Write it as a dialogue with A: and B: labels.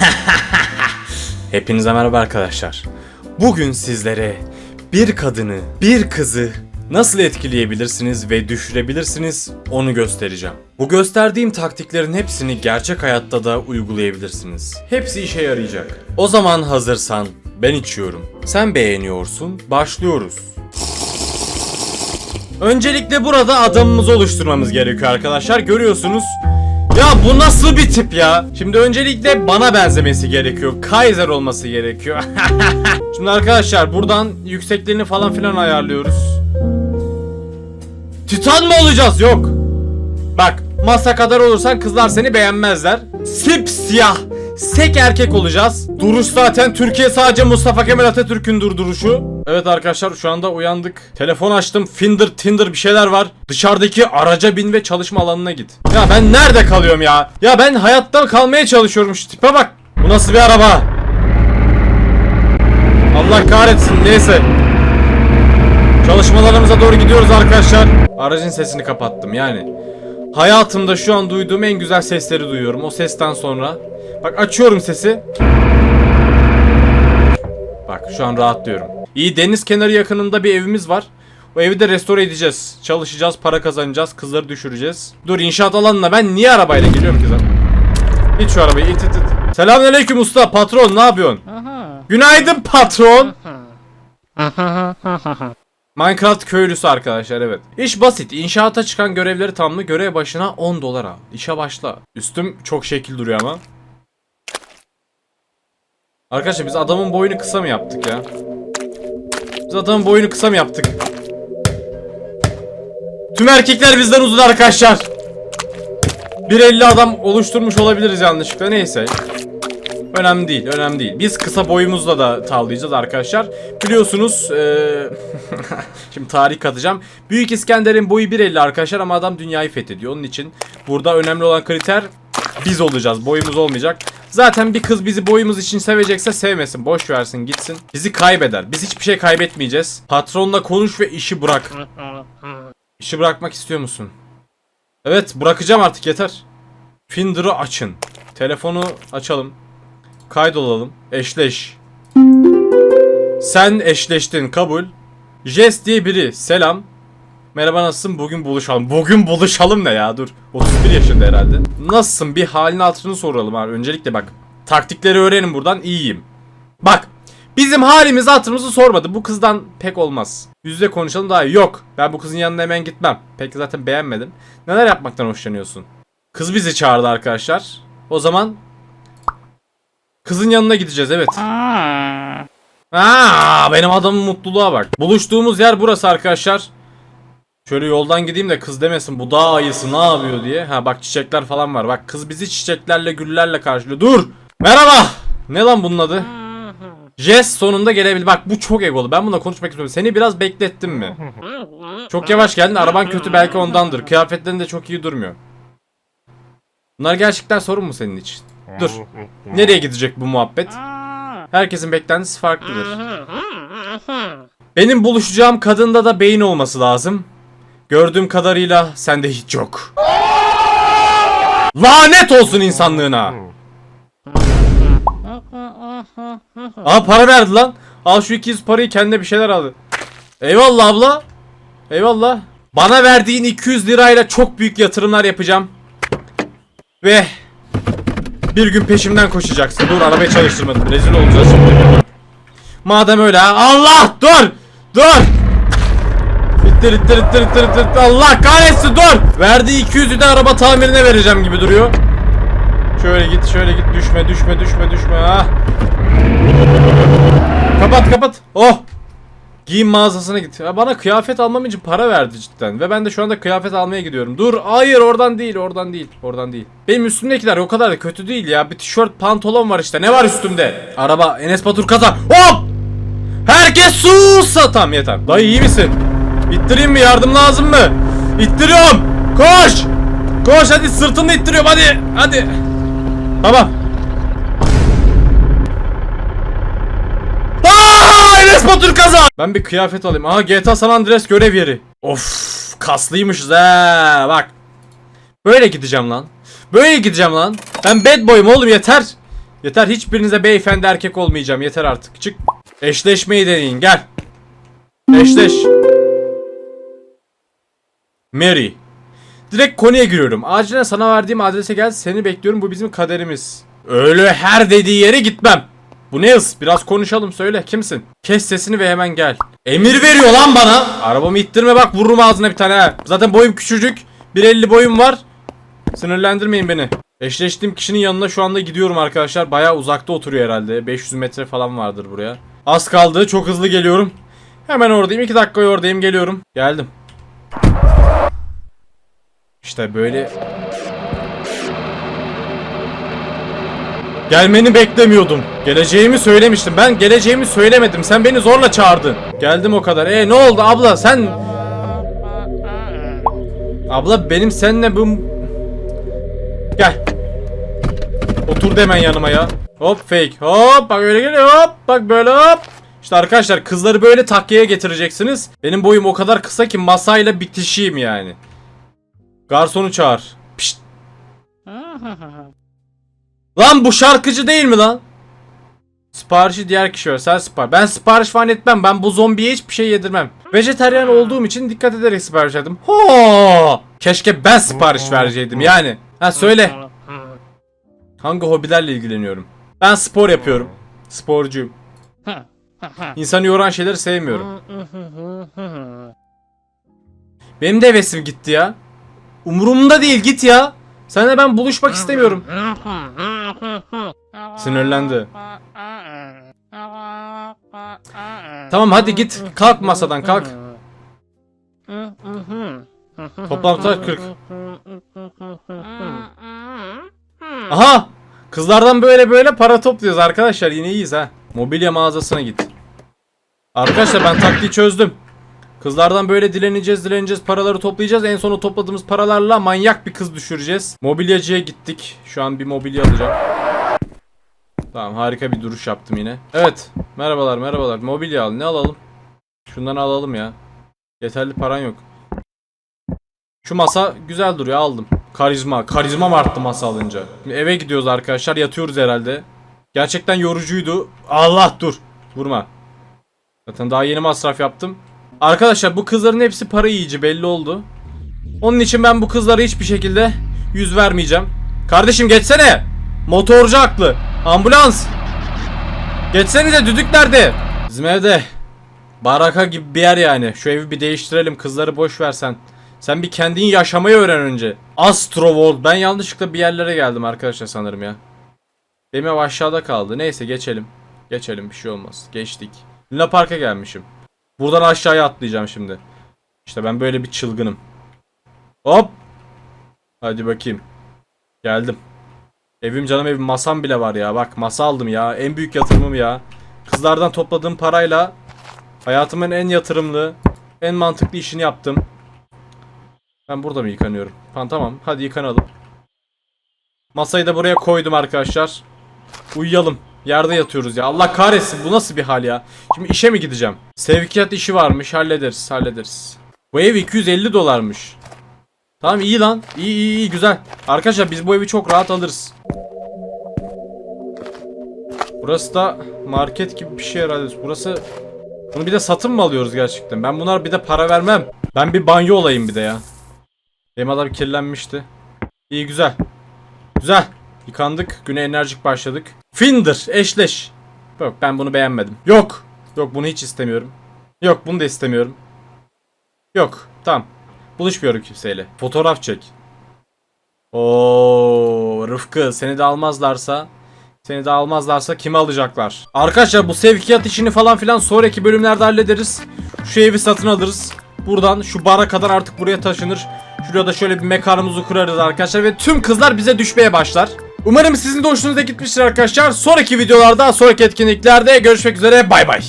A: Hepinize merhaba arkadaşlar. Bugün sizlere bir kadını, bir kızı nasıl etkileyebilirsiniz ve düşürebilirsiniz onu göstereceğim. Bu gösterdiğim taktiklerin hepsini gerçek hayatta da uygulayabilirsiniz. Hepsi işe yarayacak. O zaman hazırsan ben içiyorum. Sen beğeniyorsun. Başlıyoruz. Öncelikle burada adamımızı oluşturmamız gerekiyor arkadaşlar. Görüyorsunuz. Ya bu nasıl bir tip ya? Şimdi öncelikle bana benzemesi gerekiyor. Kaiser olması gerekiyor. Şimdi arkadaşlar buradan yüksekliğini falan filan ayarlıyoruz. Titan mı olacağız? Yok. Bak masa kadar olursan kızlar seni beğenmezler. Sipsiyah. Sek erkek olacağız. Duruş zaten Türkiye sadece Mustafa Kemal Atatürk'ün durduruşu. Evet arkadaşlar şu anda uyandık. Telefon açtım. Finder, Tinder bir şeyler var. Dışarıdaki araca bin ve çalışma alanına git. Ya ben nerede kalıyorum ya? Ya ben hayatta kalmaya çalışıyorum şu tipe bak. Bu nasıl bir araba? Allah kahretsin neyse. Çalışmalarımıza doğru gidiyoruz arkadaşlar. Aracın sesini kapattım yani. Hayatımda şu an duyduğum en güzel sesleri duyuyorum. O sesten sonra. Bak açıyorum sesi. Bak şu an rahatlıyorum. İyi deniz kenarı yakınında bir evimiz var. O evi de restore edeceğiz. Çalışacağız, para kazanacağız, kızları düşüreceğiz. Dur inşaat alanına ben niye arabayla geliyorum kızım? İt şu arabayı it it it. Selamünaleyküm usta patron ne yapıyorsun? Günaydın patron. Minecraft köylüsü arkadaşlar evet. İş basit. İnşaata çıkan görevleri tamamla görev başına 10 dolar al. İşe başla. Üstüm çok şekil duruyor ama. Arkadaşlar biz adamın boyunu kısa mı yaptık ya? Biz adamın boyunu kısa mı yaptık? Tüm erkekler bizden uzun arkadaşlar. 1.50 adam oluşturmuş olabiliriz yanlışlıkla neyse. Önemli değil, önemli değil. Biz kısa boyumuzla da tavlayacağız arkadaşlar. Biliyorsunuz, eee şimdi tarih katacağım. Büyük İskender'in boyu 1.50 arkadaşlar ama adam dünyayı fethediyor. Onun için burada önemli olan kriter biz olacağız. Boyumuz olmayacak. Zaten bir kız bizi boyumuz için sevecekse sevmesin. Boş versin gitsin. Bizi kaybeder. Biz hiçbir şey kaybetmeyeceğiz. Patronla konuş ve işi bırak. İşi bırakmak istiyor musun? Evet bırakacağım artık yeter. Finder'ı açın. Telefonu açalım. Kaydolalım. Eşleş. Sen eşleştin. Kabul. Jest diye biri. Selam. Merhaba nasılsın? Bugün buluşalım. Bugün buluşalım ne ya? Dur. 31 yaşında herhalde. Nasılsın? Bir halini hatırını soralım abi. Öncelikle bak. Taktikleri öğrenin buradan. İyiyim. Bak. Bizim halimizi hatırımızı sormadı. Bu kızdan pek olmaz. Yüzde konuşalım daha iyi. Yok. Ben bu kızın yanına hemen gitmem. Pek zaten beğenmedim. Neler yapmaktan hoşlanıyorsun? Kız bizi çağırdı arkadaşlar. O zaman Kızın yanına gideceğiz evet. Aa, benim adamın mutluluğa bak. Buluştuğumuz yer burası arkadaşlar. Şöyle yoldan gideyim de kız demesin bu dağ ayısı ne yapıyor diye. Ha bak çiçekler falan var. Bak kız bizi çiçeklerle güllerle karşılıyor. Dur. Merhaba. Ne lan bunun adı? Jess sonunda gelebilir. Bak bu çok egolu. Ben bununla konuşmak istiyorum. Seni biraz beklettim mi? Çok yavaş geldin. Araban kötü belki ondandır. Kıyafetlerin de çok iyi durmuyor. Bunlar gerçekten sorun mu senin için? Dur. Nereye gidecek bu muhabbet? Herkesin beklentisi farklıdır. Benim buluşacağım kadında da beyin olması lazım. Gördüğüm kadarıyla sende hiç yok. Lanet olsun insanlığına. Aa para verdi lan. Al şu 200 parayı kendine bir şeyler al. Eyvallah abla. Eyvallah. Bana verdiğin 200 lirayla çok büyük yatırımlar yapacağım. Ve bir gün peşimden koşacaksın. Dur arabayı çalıştırmadım. Rezil olacağız şimdi. Madem öyle ha. Allah dur. Dur. İttir ittir ittir ittir ittir. Allah kahretsin dur. Verdiği 200'ü de araba tamirine vereceğim gibi duruyor. Şöyle git şöyle git düşme düşme düşme düşme ha. Kapat kapat. Oh. Giyim mağazasına git. Ya bana kıyafet almam için para verdi cidden. Ve ben de şu anda kıyafet almaya gidiyorum. Dur hayır oradan değil oradan değil. Oradan değil. Benim üstümdekiler o kadar da kötü değil ya. Bir tişört pantolon var işte. Ne var üstümde? Araba Enes Batur kaza. Hop! Herkes sus! Tamam yeter. Dayı iyi misin? İttireyim mi? Yardım lazım mı? İttiriyorum. Koş! Koş hadi sırtını ittiriyorum hadi. Hadi. Tamam. Aa, Enes Batur kaza. Ben bir kıyafet alayım. Aha GTA San Andreas görev yeri. Of kaslıymışız he bak. Böyle gideceğim lan. Böyle gideceğim lan. Ben bad boy'um oğlum yeter. Yeter hiçbirinize beyefendi erkek olmayacağım. Yeter artık. Çık. Eşleşmeyi deneyin. Gel. Eşleş. Mary. Direkt konuya giriyorum. Acilen sana verdiğim adrese gel. Seni bekliyorum. Bu bizim kaderimiz. Öyle her dediği yere gitmem. Bu ne hız? Biraz konuşalım söyle. Kimsin? Kes sesini ve hemen gel. Emir veriyor lan bana. Arabamı ittirme bak vururum ağzına bir tane ha. Zaten boyum küçücük. 1.50 boyum var. Sinirlendirmeyin beni. Eşleştiğim kişinin yanına şu anda gidiyorum arkadaşlar. Bayağı uzakta oturuyor herhalde. 500 metre falan vardır buraya. Az kaldı. Çok hızlı geliyorum. Hemen oradayım. 2 dakika oradayım. Geliyorum. Geldim. İşte böyle Gelmeni beklemiyordum. Geleceğimi söylemiştim. Ben geleceğimi söylemedim. Sen beni zorla çağırdın. Geldim o kadar. E ne oldu abla sen... Abla benim seninle bu... Gel. Otur hemen yanıma ya. Hop fake. Hop bak öyle geliyor. Hop bak böyle hop. İşte arkadaşlar kızları böyle takkeye getireceksiniz. Benim boyum o kadar kısa ki masayla bitişiyim yani. Garsonu çağır. Pişt. Lan bu şarkıcı değil mi lan? Siparişi diğer kişi ver. Sen sipariş. Ben sipariş falan etmem. Ben bu zombiye hiçbir şey yedirmem. Vejeteryan olduğum için dikkat ederek sipariş ettim. Ho! Keşke ben sipariş vereceydim yani. Ha söyle. Hangi hobilerle ilgileniyorum? Ben spor yapıyorum. Sporcuyum. İnsanı yoran şeyleri sevmiyorum. Benim de hevesim gitti ya. Umurumda değil git ya. Seninle ben buluşmak istemiyorum. Sinirlendi. Tamam hadi git. Kalk masadan kalk. Toplam 40. Aha! Kızlardan böyle böyle para topluyoruz arkadaşlar. Yine iyiyiz ha. Mobilya mağazasına git. Arkadaşlar ben taktiği çözdüm. Kızlardan böyle dileneceğiz dileneceğiz paraları toplayacağız. En sonu topladığımız paralarla manyak bir kız düşüreceğiz. Mobilyacıya gittik. Şu an bir mobilya alacağım. Tamam harika bir duruş yaptım yine. Evet merhabalar merhabalar. Mobilya al ne alalım? Şundan alalım ya. Yeterli paran yok. Şu masa güzel duruyor aldım. Karizma. Karizmam arttı masa alınca. Şimdi eve gidiyoruz arkadaşlar yatıyoruz herhalde. Gerçekten yorucuydu. Allah dur. Vurma. Zaten daha yeni masraf yaptım. Arkadaşlar bu kızların hepsi para yiyici belli oldu. Onun için ben bu kızlara hiçbir şekilde yüz vermeyeceğim. Kardeşim geçsene. Motorcu haklı. Ambulans. Geçsenize düdük nerede? Bizim evde. Baraka gibi bir yer yani. Şu evi bir değiştirelim. Kızları boş versen. Sen bir kendin yaşamayı öğren önce. Astro World. Ben yanlışlıkla bir yerlere geldim arkadaşlar sanırım ya. Benim aşağıda kaldı. Neyse geçelim. Geçelim bir şey olmaz. Geçtik. Luna Park'a gelmişim. Buradan aşağıya atlayacağım şimdi. İşte ben böyle bir çılgınım. Hop. Hadi bakayım. Geldim. Evim canım evim masam bile var ya. Bak masa aldım ya. En büyük yatırımım ya. Kızlardan topladığım parayla hayatımın en yatırımlı, en mantıklı işini yaptım. Ben burada mı yıkanıyorum? Tamam tamam. Hadi yıkanalım. Masayı da buraya koydum arkadaşlar. Uyuyalım. Yerde yatıyoruz ya. Allah kahretsin bu nasıl bir hal ya. Şimdi işe mi gideceğim? Sevkiyat işi varmış. Hallederiz. Hallederiz. Bu ev 250 dolarmış. Tamam iyi lan. İyi iyi iyi güzel. Arkadaşlar biz bu evi çok rahat alırız. Burası da market gibi bir şey herhalde. Burası bunu bir de satın mı alıyoruz gerçekten? Ben bunlar bir de para vermem. Ben bir banyo olayım bir de ya. Benim adam kirlenmişti. İyi güzel. Güzel. Yıkandık. Güne enerjik başladık. Finder. Eşleş. Yok ben bunu beğenmedim. Yok. Yok bunu hiç istemiyorum. Yok bunu da istemiyorum. Yok. Tamam. Buluşmuyorum kimseyle. Fotoğraf çek. Oo Rıfkı seni de almazlarsa seni de almazlarsa kimi alacaklar? Arkadaşlar bu sevkiyat işini falan filan sonraki bölümlerde hallederiz. Şu evi satın alırız. Buradan şu bara kadar artık buraya taşınır. Şuraya da şöyle bir mekanımızı kurarız arkadaşlar ve tüm kızlar bize düşmeye başlar. Umarım sizin de hoşunuza gitmiştir arkadaşlar. Sonraki videolarda, sonraki etkinliklerde görüşmek üzere. Bay bay.